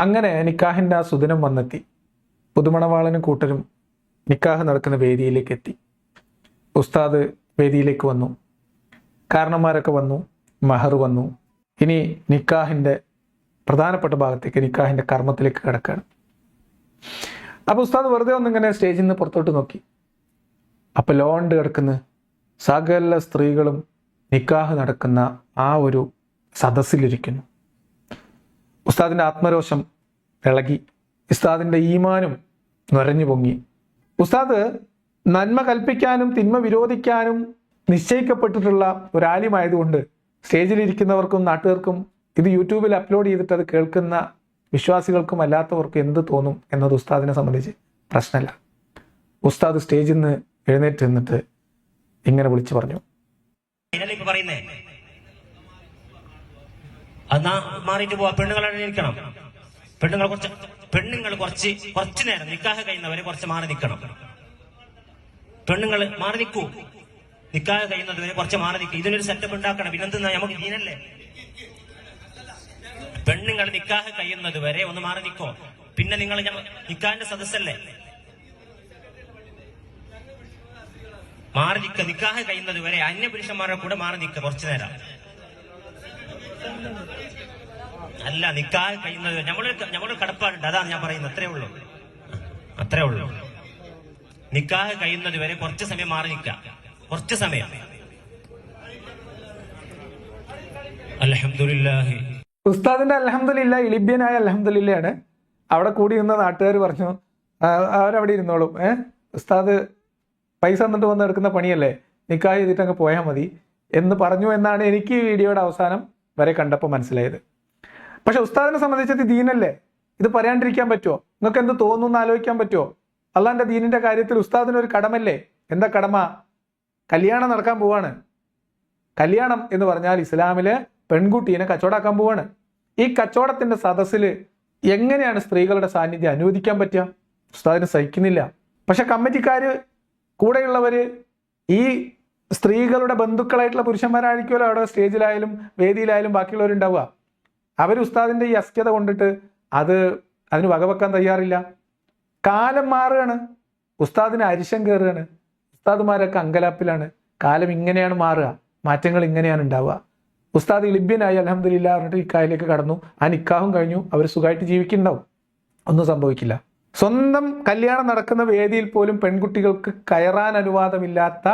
അങ്ങനെ നിക്കാഹിന്റെ ആ സുദിനം വന്നെത്തി. പുതുമണവാളനും കൂട്ടരും നിക്കാഹ് നടക്കുന്ന വേദിയിലേക്ക് എത്തി. ഉസ്താദ് വേദിയിലേക്ക് വന്നു. കാരണന്മാരൊക്കെ വന്നു. മെഹർ വന്നു. ഇനി നിക്കാഹിന്റെ പ്രധാനപ്പെട്ട ഭാഗത്തേക്ക് നിക്കാഹിന്റെ കർമ്മത്തിലേക്ക് കിടക്കുകയാണ് അപ്പോൾ ഉസ്താദ് വെറുതെ ഒന്നിങ്ങനെ സ്റ്റേജിൽ നിന്ന് പുറത്തോട്ട് നോക്കി. അപ്പോൾ ലോണ്ട് കിടക്കുന്ന. സകല സ്ത്രീകളും നിക്കാഹ് നടക്കുന്ന ആ ഒരു സദസ്സിലിരിക്കുന്നു. ഉസ്താദിന്റെ ആത്മരോഷം ഇളകി ഉസ്താദിന്റെ ഈമാനും നുരഞ്ഞു പൊങ്ങി. ഉസ്താദ് നന്മ കൽപ്പിക്കാനും തിന്മ വിരോധിക്കാനും നിശ്ചയിക്കപ്പെട്ടിട്ടുള്ള ഒരു ആലിമായതുകൊണ്ട് സ്റ്റേജിലിരിക്കുന്നവർക്കും നാട്ടുകാർക്കും ഇത് യൂട്യൂബിൽ അപ്ലോഡ് ചെയ്തിട്ട് അത് കേൾക്കുന്ന വിശ്വാസികൾക്കും അല്ലാത്തവർക്കും എന്ത് തോന്നും എന്നത് ഉസ്താദിനെ സംബന്ധിച്ച് പ്രശ്നമല്ല. ഉസ്താദ് സ്റ്റേജിൽ നിന്ന് എഴുന്നേറ്റ് നിന്നിട്ട് ഇങ്ങനെ വിളിച്ചു പറഞ്ഞു. അത് മാറിയിട്ട് പോവാ. പെണ്ണുങ്ങളെ ഇരിക്കണം പെണ്ണുങ്ങൾ കുറച്ച് പെണ്ണുങ്ങൾ കുറച്ച് കുറച്ചു നേരം നിക്കാഹ് കഴിയുന്നവരെ കുറച്ച് മാറി നിൽക്കണം പെണ്ണുങ്ങൾ മാറി നിൽക്കൂ നിക്കാഹ് കഴിയുന്നവരെ കുറച്ച് മാറി നിൽക്കും ഇതിനൊരു സെറ്റപ്പ് ഉണ്ടാക്കണം. പിന്നെന്താ നമുക്ക് ദീനല്ലേ? പെണ്ണുങ്ങൾ നിക്കാഹ് കഴിയുന്നത് വരെ ഒന്ന് മാറി നിൽക്കോ പിന്നെ നിങ്ങൾ നിക്കാഹിന്റെ സദസ്സല്ലേ? മാറി നിൽക്ക നിക്കാഹ് കഴിയുന്നത് വരെ അന്യ പുരുഷന്മാരുടെ കൂടെ മാറി നിൽക്ക കുറച്ചു നേരം. അല്ല നിക്കാൻ കഴിയുന്നത് ഞമ്മൾ നമ്മളൊരു കടപ്പാടുണ്ട്. അതാണ് ഞാൻ പറയുന്നത്. അത്രേ ഉള്ളൂ. അത്രേ ഉള്ളൂ. നിക്കാഹ് കഴിയുന്നത് വരെ കുറച്ച് സമയം മാറി നിൽക്കാം കുറച്ച് സമയം. അലഹമുല്ലാഹി ഉസ്താദിന്റെ അലഹമില്ല ഇലിബ്യനായ അലഹമില്ലയാണ് അവിടെ കൂടി നിന്ന നാട്ടുകാർ പറഞ്ഞു "ആ, അവരവിടെ ഇരുന്നോളും. ഏ? ഉസ്താദ് പൈസ തന്നിട്ട് വന്ന് എടുക്കുന്ന പണിയല്ലേ? നിക്കാഹ് ചെയ്തിട്ട് അങ്ങ് പോയാൽ മതി എന്ന് പറഞ്ഞു എന്നാണ് എനിക്ക് ഈ വീഡിയോയുടെ അവസാനം വരെ കണ്ടപ്പോൾ മനസ്സിലായത്. പക്ഷെ ഉസ്താദിനെ സംബന്ധിച്ചത് ദീനല്ലേ? ഇത് പറയാണ്ടിരിക്കാൻ പറ്റുമോ നിങ്ങൾക്ക് എന്ത് തോന്നുന്നു ആലോചിക്കാൻ പറ്റുമോ അള്ളാന്റെ ദീനിന്റെ കാര്യത്തിൽ ഉസ്താദിന് ഒരു കടമല്ലേ? എന്താ കടമ? കല്യാണം നടക്കാൻ പോവാണ്. കല്യാണം എന്ന് പറഞ്ഞാൽ ഇസ്ലാമിലെ പെൺകുട്ടീനെ കച്ചവടാക്കാൻ പോവാണ്. ഈ കച്ചവടത്തിന്റെ സദസ്സിൽ എങ്ങനെയാണ് സ്ത്രീകളുടെ സാന്നിധ്യം അനുവദിക്കാൻ പറ്റുക? ഉസ്താദിന് സഹിക്കുന്നില്ല. പക്ഷെ കമ്മിറ്റിക്കാര് കൂടെയുള്ളവര് ഈ സ്ത്രീകളുടെ ബന്ധുക്കളായിട്ടുള്ള പുരുഷന്മാരായിരിക്കുമല്ലോ അവിടെ സ്റ്റേജിലായാലും വേദിയിലായാലും ബാക്കിയുള്ളവരുണ്ടാവുക. അവർ ഉസ്താദിന്റെ ഈ അസ്ക്യത കൊണ്ടിട്ട് അത് അതിന് വകവെക്കാൻ തയ്യാറില്ല. കാലം മാറുകയാണ്. ഉസ്താദിന് അരിശം കയറുകയാണ്. ഉസ്താദുമാരൊക്കെ അങ്കലാപ്പിലാണ്. കാലം ഇങ്ങനെയാണ് മാറുക. മാറ്റങ്ങൾ ഇങ്ങനെയാണ് ഉണ്ടാവുക. ഉസ്താദ് ലിബ്യനായി അലഹമ്മദില്ല പറഞ്ഞിട്ട് ഇക്കായിലേക്ക് കടന്നു. ആ നിക്കാഹും കഴിഞ്ഞു. അവർ സുഖമായിട്ട് ജീവിക്കുന്നുണ്ടാവും. ഒന്നും സംഭവിക്കില്ല. സ്വന്തം കല്യാണം നടക്കുന്ന വേദിയിൽ പോലും പെൺകുട്ടികൾക്ക് കയറാൻ അനുവാദമില്ലാത്ത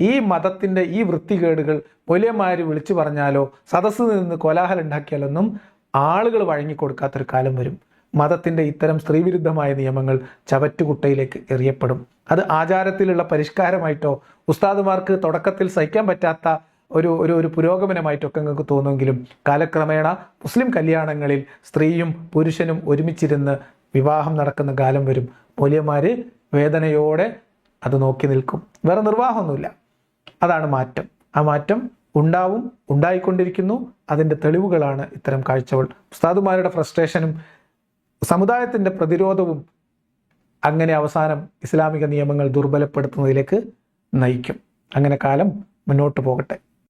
ഈ മതത്തിന്റെ ഈ വൃത്തികേടുകൾ മൂല്യന്മാര് വിളിച്ചു പറഞ്ഞാലോ സദസ്സിൽ നിന്ന് കോലാഹലം ഉണ്ടാക്കിയാലൊന്നും ആളുകൾ വഴങ്ങിക്കൊടുക്കാത്തൊരു കാലം വരും. മതത്തിന്റെ ഇത്തരം സ്ത്രീവിരുദ്ധമായ നിയമങ്ങൾ ചവറ്റുകുട്ടയിലേക്ക് എറിയപ്പെടും. അത് ആചാരത്തിലുള്ള പരിഷ്കാരമായിട്ടോ ഉസ്താദുമാർക്ക് തുടക്കത്തിൽ സഹിക്കാൻ പറ്റാത്ത ഒരു ഒരു ഒരു പുരോഗമനമായിട്ടൊക്കെ നിങ്ങൾക്ക് തോന്നുമെങ്കിലും കാലക്രമേണ മുസ്ലിം കല്യാണങ്ങളിൽ സ്ത്രീയും പുരുഷനും ഒരുമിച്ചിരുന്ന് വിവാഹം നടക്കുന്ന കാലം വരും. മൂല്യന്മാർ വേദനയോടെ അത് നോക്കി നിൽക്കും. വേറെ നിർവാഹമൊന്നുമില്ല. അതാണ് മാറ്റം. ആ മാറ്റം ഉണ്ടാവും ഉണ്ടായിക്കൊണ്ടിരിക്കുന്നു. അതിന്റെ തെളിവുകളാണ് ഇത്തരം കാഴ്ചകൾ. ഉസ്താദുമാരുടെ ഫ്രസ്ട്രേഷനും സമുദായത്തിന്റെ പ്രതിരോധവും അങ്ങനെ അവസാനം ഇസ്ലാമിക നിയമങ്ങൾ ദുർബലപ്പെടുത്തുന്നതിലേക്ക് നയിക്കും. അങ്ങനെ കാലം മുന്നോട്ട് പോകട്ടെ.